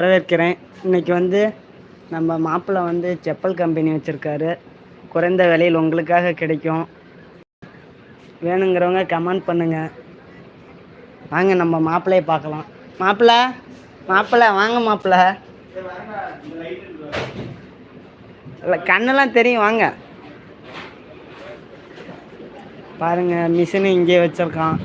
வரவேற்கிறேன். இன்னைக்கு வந்து நம்ம மாப்பிள்ளை வந்து செப்பல் கம்பெனி வச்சுருக்காரு. குறைந்த விலையில் உங்களுக்காக கிடைக்கும். வேணுங்கிறவங்க கமெண்ட் பண்ணுங்க. வாங்க நம்ம மாப்பிள்ளையை பார்க்கலாம். மாப்பிள்ளை மாப்பிள்ளை வாங்க மாப்பிள்ளை இல்லை கண்ணெல்லாம் தெரியும் வாங்க. பாருங்க மிஷினு இங்கே வச்சுருக்கான்.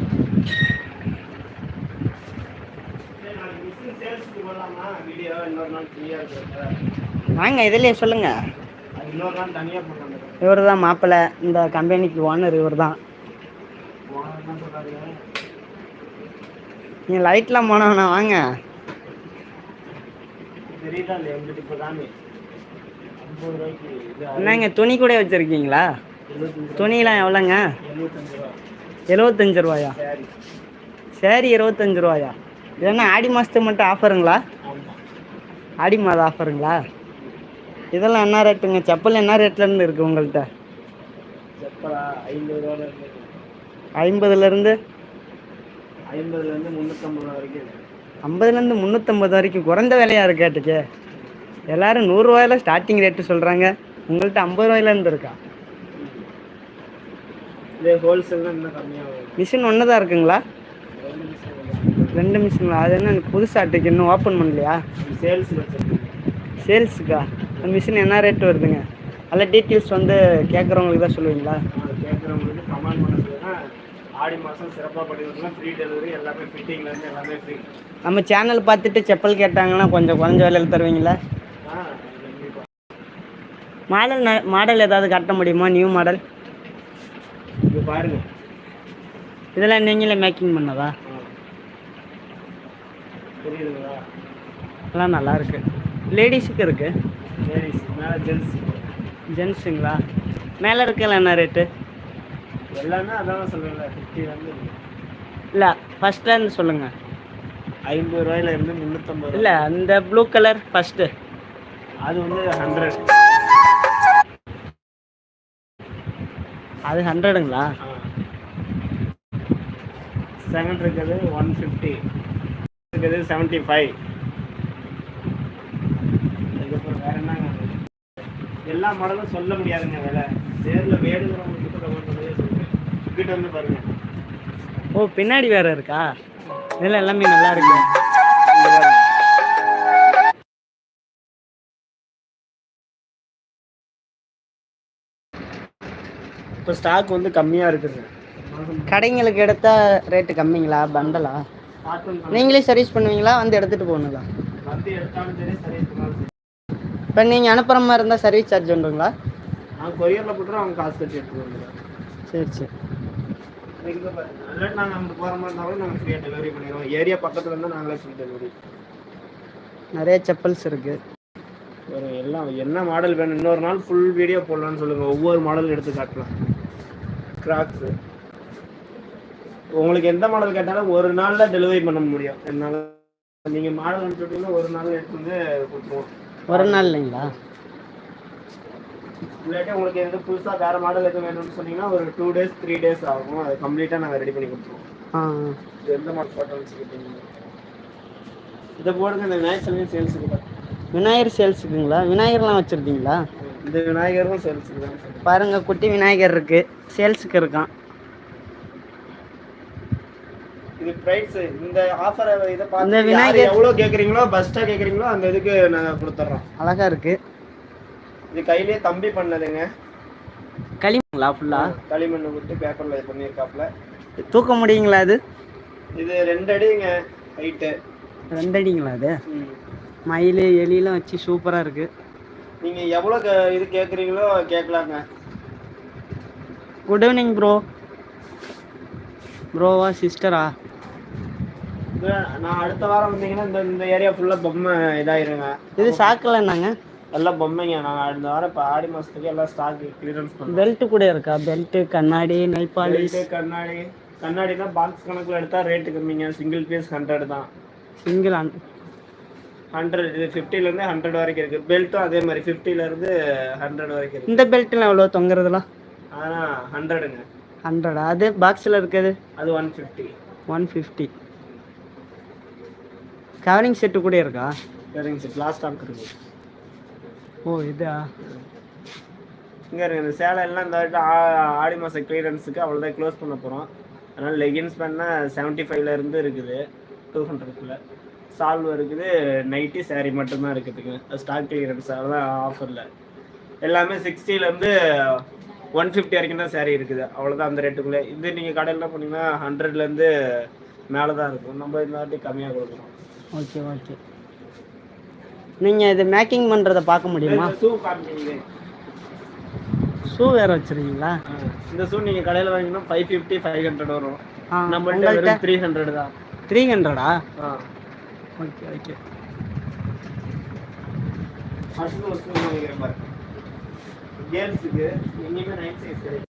வாங்க இதுலேயே சொல்லுங்க. இவர் தான் மாப்பிள்ளை இந்த கம்பெனிக்கு ஓனர் இவர் தான் நீ லைட்லாம் போனவனா வாங்க. என்னங்க துணி கூட வச்சுருக்கீங்களா? துணியெலாம் எவ்வளோங்க? எழுபத்தஞ்சு ரூபாயா? சரி இருபத்தஞ்சு ரூபாயா? இது என்ன ஆடி மாதத்துக்கு மட்டும் ஆஃபருங்களா ஆடி மாதம் ஆஃபருங்களா இதெல்லாம் என்ன ரேட்டுங்க செப்பல் என்ன ரேட்லேருந்து இருக்குது உங்கள்கிட்ட ஐம்பதுலேருந்து ஐம்பதுலேருந்து முந்நூற்றம்பது வரைக்கும். ஐம்பதுலேருந்து முந்நூற்றம்பது வரைக்கும் குறைந்த விலையாக இருக்கேட்டுக்கு எல்லாரும் நூறுரூவாயில ஸ்டார்டிங் ரேட்டு சொல்கிறாங்க உங்கள்கிட்ட ஐம்பது ரூபாயிலேருந்து இருக்கா? இதே வரும். மிஷின் ஒன்று தான் இருக்குங்களா? ரெண்டு மிஷின்களா அது என்ன புதுசாட்டுக்கு இன்னும் ஓப்பன் பண்ணலையா? சேல்ஸ் வச்சுருக்கீங்க. சேல்ஸுக்கா அந்த மிஷின் என்ன ரேட் வருதுங்க? அதில் டீட்டெயில்ஸ் வந்து கேட்குறவங்களுக்கு தான் சொல்லுவீங்களா? கேட்குறவங்களுக்கு கமெண்ட் பண்ண ஆடி மாதம் சிறப்பாக பண்ணிவிட்டுனா ஃப்ரீ டெலிவரி எல்லாமே ஃபிட்டிங்லேருந்து எல்லாமே ஃப்ரீ நம்ம சேனல் பார்த்துட்டு செப்பல் கேட்டாங்கன்னா கொஞ்சம் குறைஞ்ச விலையில் தருவீங்களா? மாடல் ந- மாடல் ஏதாவது காட்ட முடியுமா? நியூ மாடல் இது பாருங்க. இதெல்லாம் நீங்களே மேக்கிங் பண்ணதா புரியுதுங்களா? எல்லாம் நல்லா இருக்கு. லேடிஸுக்கு இருக்கு. லேடிஸ் மேலே ஜென்ஸ் ஜென்ஸுங்களா மேலே இருக்கல என்ன ரேட்டு எல்லாமே அதான் சொல்லுவேன்ல ஃபிஃப்டிலேருந்து இல்லை ஃபஸ்ட்லேருந்து சொல்லுங்கள் ஐம்பது ரூபாயில இருந்து முந்நூற்றம்பது இல்லை அந்த ப்ளூ கலர் ஃபஸ்ட்டு அது வந்து ஹண்ட்ரட் அது ஹண்ட்ரடுங்களா செகண்ட் இருக்குது ஒன் ஃபிஃப்டி இருக்குது செவன்ட்டி ஃபைவ் அதுக்கப்புறம் வேற என்னங்க? எல்லா மாடலும் சொல்ல முடியாதுங்க விலை நேரில் வேணுங்கிறவங்க கிட்ட சொல்லுங்கள் வந்து பாருங்க. ஓ பின்னாடி வேற இருக்கா? இதெல்லாம் எல்லாமே நல்லா இருக்கு இங்க பாருங்க. இப்போ ஸ்டாக் வந்து கம்மியாக இருக்குங்க கடைங்களுக்கு எடுத்தா ரேட்டு கம்மிங்களா? பண்டலா நீங்களே சர்வீஸ் பண்ணுவீங்களா? வந்து எடுத்துகிட்டு போகணுங்களா? இப்போ நீங்கள் அனுப்புகிற மாதிரி இருந்தால் சர்வீஸ் சார்ஜ் உண்டுங்களா? நான் கொரியரில் போட்டுறோம் அவங்க காசு கட்டி வந்துடுறோம் சரி சரி. நாங்கள் அங்கே போகிற மாதிரி இருந்தாலும் நாங்கள் ஃப்ரீயாக டெலிவரி பண்ணிடுவோம். ஏரியா பக்கத்தில் இருந்தால் நாங்களே ஃப்ரீ டெலிவரி நிறைய செப்பல்ஸ் இருக்குது ஒரு எல்லாம் என்ன மாடல் வேணும்? இன்னொரு நாள் ஃபுல் வீடியோ போடலாம்னு சொல்லுங்கள் ஒவ்வொரு மாடல் எடுத்து காட்டலாம். கிராக்ஸு உங்களுக்கு எந்த மாடல் கேட்டாலும் ஒரு நாளில் டெலிவரி பண்ண முடியும். என்னால் நீங்கள் மாடல் அனுப்பிச்சுட்டீங்கன்னா ஒரு நாள் எடுத்து வந்து கொடுத்துருவோம். ஒரு நாள் இல்லைங்களா இல்லாட்டி உங்களுக்கு எது புதுசாக வேறு மாடல் எதுவும் வேணும்னு சொன்னீங்கன்னா ஒரு டூ டேஸ் த்ரீ டேஸ் ஆகும். அதை கம்ப்ளீட்டாக நாங்கள் ரெடி பண்ணி கொடுத்துருவோம். இது எந்த மாடல் ஃபோட்டோ வச்சுக்கிட்டீங்க இதை போடுங்க இந்த விநாயகர் சேல்ஸுக்கு தான். விநாயகர் சேல்ஸுக்குங்களா? விநாயகர்லாம் வச்சுருக்கீங்களா? இந்த விநாயகரும் சேல்ஸுக்கு தான் சார் பாருங்க குட்டி விநாயகர் இருக்குது சேல்ஸுக்கு இருக்கான். இது பிரைஸ் இந்த ஆஃபர் இதை பார்த்து விநாயகர் எவ்வளோ கேட்குறீங்களோ பெஸ்ட்டாக கேட்குறீங்களோ அந்த இதுக்கு நாங்கள் கொடுத்துட்றோம் அழகாக இருக்குது இது கையிலேயே தம்பி பண்ணதுங்க. களிமங்களா ஃபுல்லாக களிமண்ணை விட்டு பேப்பரில் இது பண்ணியிருக்காப்புல. தூக்க முடியுங்களா அது இது ரெண்டு அடிங்க ஹைட்டு ரெண்டு அடிங்களா அது மயில் எலிலாம் வச்சு சூப்பராக இருக்குது நீங்கள் எவ்வளோ இது கேட்குறீங்களோ கேட்கலாங்க. குட் ஈவினிங் ப்ரோ ப்ரோவா சிஸ்டரா நான் அடுத்த வாரம் வந்தீங்கன்னா இந்த இந்த ஏரியா ஃபுல்லாக பொம்மை இதாயிருங்க. இது சாக்கில் என்னங்க? எல்லாம் பொம்மைங்க. நாங்கள் அடுத்த வாரம் இப்போ ஆடி மாதத்துக்கு எல்லாம் ஸ்டாக் கிளியரன்ஸ் பண்ணுறோம். பெல்ட்டு கூட இருக்கா? பெல்ட்டு கண்ணாடி பெல்ட்டு கண்ணாடி. கண்ணாடினா பாக்ஸ் கணக்கில் எடுத்தால் ரேட்டு கம்மிங்க. சிங்கிள் பீஸ் ஹண்ட்ரட் தான். சிங்கிள் அன் ஹண்ட்ரட் இது ஃபிஃப்டிலேருந்து ஹண்ட்ரட் வரைக்கும் இருக்குது பெல்ட்டும் அதே மாதிரி ஃபிஃப்டிலேருந்து ஹண்ட்ரட் வரைக்கும் இருக்குது இந்த பெல்ட்லாம் எவ்வளோ தொங்குறதுலாம்? ஆனால் ஹண்ட்ரடுங்க ஹண்ட்ரடா அது பாக்ஸில் இருக்குது அது one fifty one fifty covering set கூட இருக்கா? சரிங்க சார் கிளாஸ் ஸ்டாக் இருக்குது ஓ இதா? இங்கே இருக்கு இந்த சேலை எல்லாம் இந்த வாட்டி ஆடி மாதம் கிளியரன்ஸுக்கு அவ்வளோதான் க்ளோஸ் பண்ண போகிறோம் அதனால் லெகின்ஸ் பண்ணால் செவன்ட்டி ஃபைவ்லேருந்து இருக்குது டூ ஹண்ட்ரட்குள்ள சால்வ் இருக்குது நைட்டி saree மட்டும்தான் இருக்குதுங்க ஸ்டாக் கிளியரன்ஸ் அதெல்லாம் ஆஃபரில் எல்லாமே சிக்ஸ்டிலேருந்து ஒன் ஃபிஃப்டி வரைக்கும் தான் saree இருக்குது. அவ்வளோதான் அந்த ரேட்டுக்குள்ளே இது நீங்கள் கடையில் போனீங்கன்னா ஹண்ட்ரட்லேருந்து மேலே தான் இருக்கும். நம்ம இந்த வாட்டி கம்மியாக கொடுக்குறோம் ஓகே ஓகே. நீங்கள் இது மேக்கிங் பண்ணுறத பார்க்க முடியுமா? ஷூ காமிக்கிறீங்க. ஷூ வேறு வச்சுருக்கீங்களா? இந்த ஷூ நீங்கள் கடையில் வாங்கினா ஃபைவ் ஃபிஃப்டி ஃபைவ் ஹண்ட்ரட் வரும். நம்மள்ட்ட வெறும் த்ரீ ஹண்ட்ரட் தான். த்ரீ ஹண்ட்ரடா ஆ? Okay okay. கேர்ள்ஸுக்கு எங்கேயுமே நைட் சைஸ் கிடையாது.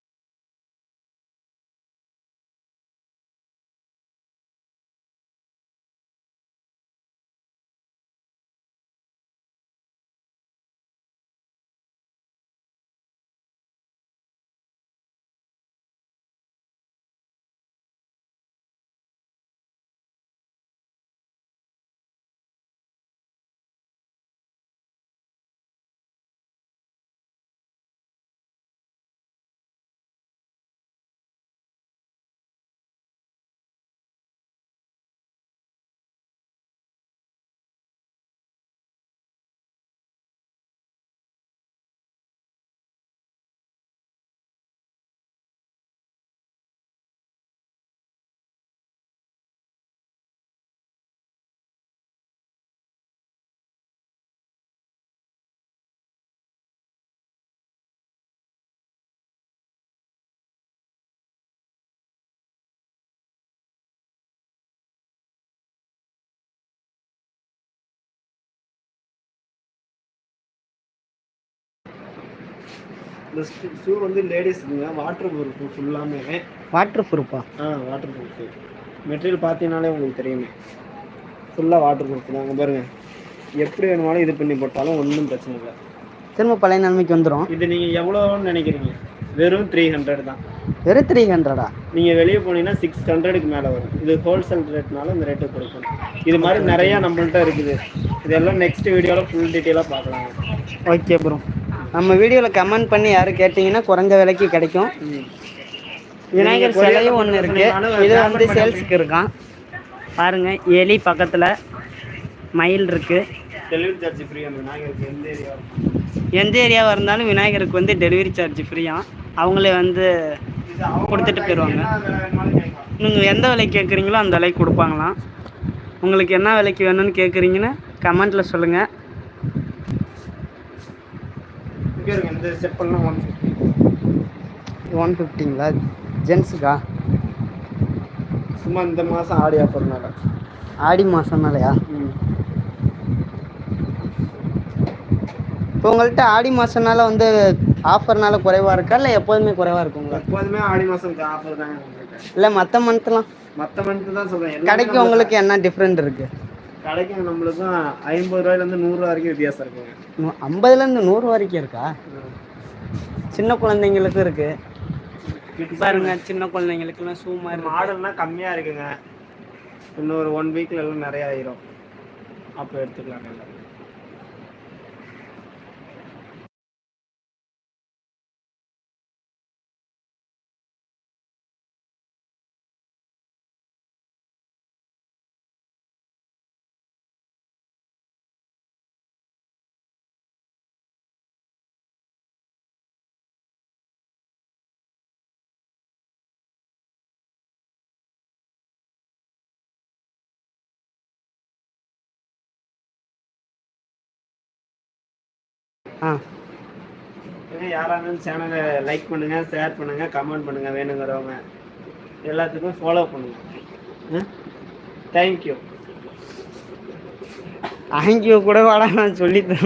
இந்த ஷூ வந்து லேடிஸுங்க வாட்டர் ப்ரூஃப் ஃபுல்லாமே வாட்டர் ப்ரூஃபா ஆ வாட்டர் ப்ரூஃப் மெட்டீரியல் பார்த்தீங்கனாலே உங்களுக்கு தெரியுமே. ஃபுல்லாக வாட்டர் ப்ரூஃப் தான் அங்கே பாருங்க. எப்படி வேணுமாலும் இது பண்ணி போட்டாலும் ஒன்றும் பிரச்சனை இல்லை. திரும்ப பழைய நிலைமைக்கு வந்துடும் இது நீங்கள் எவ்வளோன்னு நினைக்கிறீங்க? வெறும் த்ரீ ஹண்ட்ரட் தான். வெறும் த்ரீ ஹண்ட்ரடா நீங்கள் வெளியே போனீங்கன்னா சிக்ஸ் ஹண்ட்ரடுக்கு மேலே வரும். இது ஹோல்சேல் ரேட்னால இந்த ரேட்டு கொடுக்கும். இது மாதிரி நிறையா நம்மள்ட்ட இருக்குது. இதெல்லாம் நெக்ஸ்ட் வீடியோவில் ஃபுல் டீட்டெயிலாக பார்க்கலாம். ஓகே ப்ரோ நம்ம வீடியோவில் கமெண்ட் பண்ணி யாரும் கேட்டிங்கன்னா குறைஞ்ச விலைக்கு கிடைக்கும். விநாயகர் சிலையும் ஒன்று இருக்கு. இது வந்து சேல்ஸுக்கு இருக்கான். பாருங்க எலி பக்கத்தில் மயில் இருக்கு. டெலிவரி சார்ஜ் ஃப்ரீ அந்த நாகருக்கு எந்த ஏரியா எந்த ஏரியாவாக இருந்தாலும் விநாயகருக்கு வந்து டெலிவரி சார்ஜ் ஃப்ரீயா அவங்களே வந்து கொடுத்துட்டு போயிடுவாங்க நீங்கள் எந்த விலைக்கு கேட்குறீங்களோ அந்த விலைக்கு கொடுப்பாங்களாம். உங்களுக்கு என்ன விலைக்கு வேணும்னு கேட்குறீங்கன்னா கமெண்ட்டில் சொல்லுங்கள் இங்கே இருக்கு இந்த செட் பண்ணலாம் ஒன் ஃபிஃப்டி ஒன் ஃபிஃப்டிங்களா ஜென்ஸுக்கா சும்மா இந்த மாதம் ஆடி ஆஃபர்னால ஆடி மாதம்னாலயா ம். இப்போ உங்கள்கிட்ட ஆடி மாதம்னால வந்து ஆஃபர்னால குறைவாக இருக்கா? இல்லை எப்போதுமே குறைவாக இருக்குங்களா எப்போதுமே ஆடி மாதம் ஆஃபர் தாங்க இல்லை மற்ற மந்த்லாம் மற்ற மந்த்து தான் சொல்கிறேன் கடைக்கு உங்களுக்கு என்ன டிஃப்ரெண்ட் இருக்குது கடைக்கும் நம்மளுக்கும் ஐம்பது ரூபாயிலேருந்து நூறுரூவா வரைக்கும் வித்தியாசம் இருக்குங்க. ஐம்பதுலேருந்து நூறு வரைக்கும் இருக்கா? சின்ன குழந்தைங்களுக்கும் இருக்கு. பாருங்க சின்ன குழந்தைங்களுக்குலாம் ஷூ மாதிரி. மாடல்லாம் கம்மியாக இருக்குங்க. இன்னும் ஒரு ஒன் வீக்கில் எல்லாம் நிறைய ஆயிரும். அப்போ எடுத்துக்கலாம் எல்லாம் ஆ. யாராக இருந்தாலும் சேனலை லைக் பண்ணுங்க ஷேர் பண்ணுங்க கமெண்ட் பண்ணுங்க வேணுங்கிறவங்க எல்லாத்துக்கும் ஃபாலோ பண்ணுங்க. தேங்க்யூ அங்கேயோ கூட வாடா நான் சொல்லித்தரேன்.